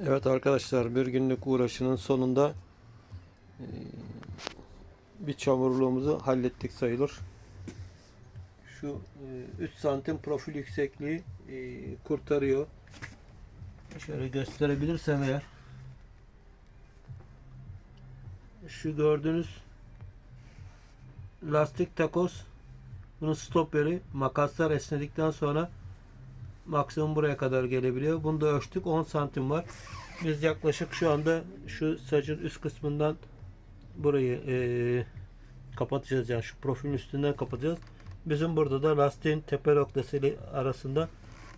Evet arkadaşlar bir günlük uğraşının sonunda e, bir çamurluğumuzu hallettik sayılır. Şu 3 santim profil yüksekliği e, kurtarıyor. Şöyle gösterebilirsem eğer. Şu gördüğünüz lastik takoz bunun stoperi makaslar esnedikten sonra maksimum buraya kadar gelebiliyor. Bunu da ölçtük 10 santim var. Biz yaklaşık şu anda şu sacın üst kısmından burayı eee, kapatacağız yani şu profilin üstünden kapatacağız. Bizim burada da lastiğin tepe noktası ile arasında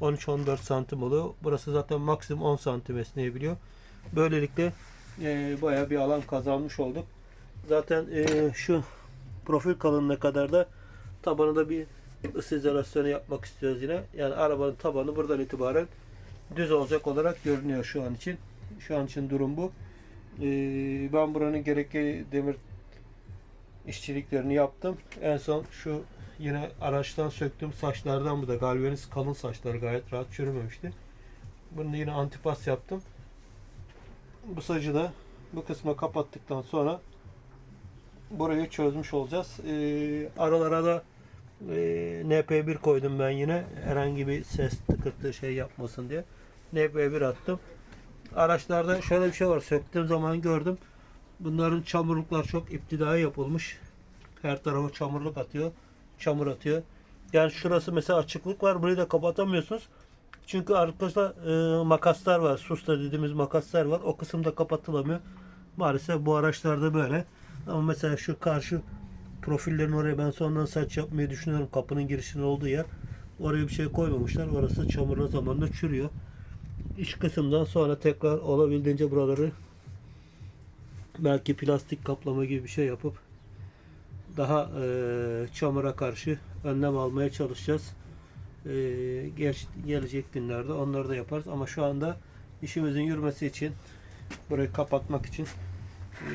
13-14 santim oluyor. Burası zaten maksimum 10 santim esneyebiliyor. Böylelikle eee bayağı bir alan kazanmış olduk. Zaten eee, şu profil kalınlığına kadar da tabanında bir ısı izolasyonu yapmak istiyoruz yine. Yani arabanın tabanı buradan itibaren düz olacak olarak görünüyor şu an için. Şu an için durum bu. Ee, ben buranın gerekli demir işçiliklerini yaptım. En son şu yine araçtan söktüğüm saçlardan bu da galvaniz kalın saçlar gayet rahat çürümemişti. Bunu yine antipas yaptım. Bu sacı da bu kısmı kapattıktan sonra burayı çözmüş olacağız. Ee, aralara da e, NP1 koydum ben yine. Herhangi bir ses tıkırtı şey yapmasın diye. NP1 attım. Araçlarda şöyle bir şey var. Söktüğüm zaman gördüm. Bunların çamurluklar çok iptidai yapılmış. Her tarafa çamurluk atıyor. Çamur atıyor. Yani şurası mesela açıklık var. Burayı da kapatamıyorsunuz. Çünkü arkasında e, makaslar var. Susta dediğimiz makaslar var. O kısımda kapatılamıyor. Maalesef bu araçlarda böyle. Ama mesela şu karşı profillerin oraya ben sonradan saç yapmayı düşünüyorum. Kapının girişinin olduğu yer. Oraya bir şey koymamışlar. Orası çamurlu zamanla çürüyor. İç kısımdan sonra tekrar olabildiğince buraları belki plastik kaplama gibi bir şey yapıp daha e, çamura karşı önlem almaya çalışacağız. E, geç, gelecek günlerde onları da yaparız. Ama şu anda işimizin yürümesi için burayı kapatmak için e,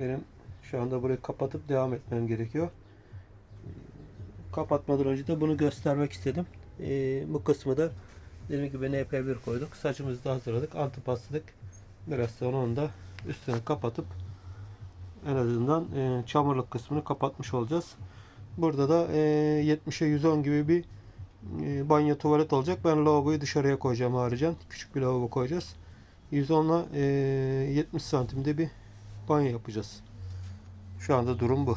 benim şu anda burayı kapatıp devam etmem gerekiyor. Kapatmadan önce de bunu göstermek istedim. Ee, bu kısmı da dediğim gibi NP1 koyduk. Saçımızı da hazırladık. Antipasladık. Biraz sonra onu da üstüne kapatıp en azından e, çamurluk kısmını kapatmış olacağız. Burada da e, 70'e 110 gibi bir e, banyo tuvalet olacak. Ben lavaboyu dışarıya koyacağım haricen. Küçük bir lavabo koyacağız. 110 ile e, 70 santimde bir banyo yapacağız. Şu anda durum bu.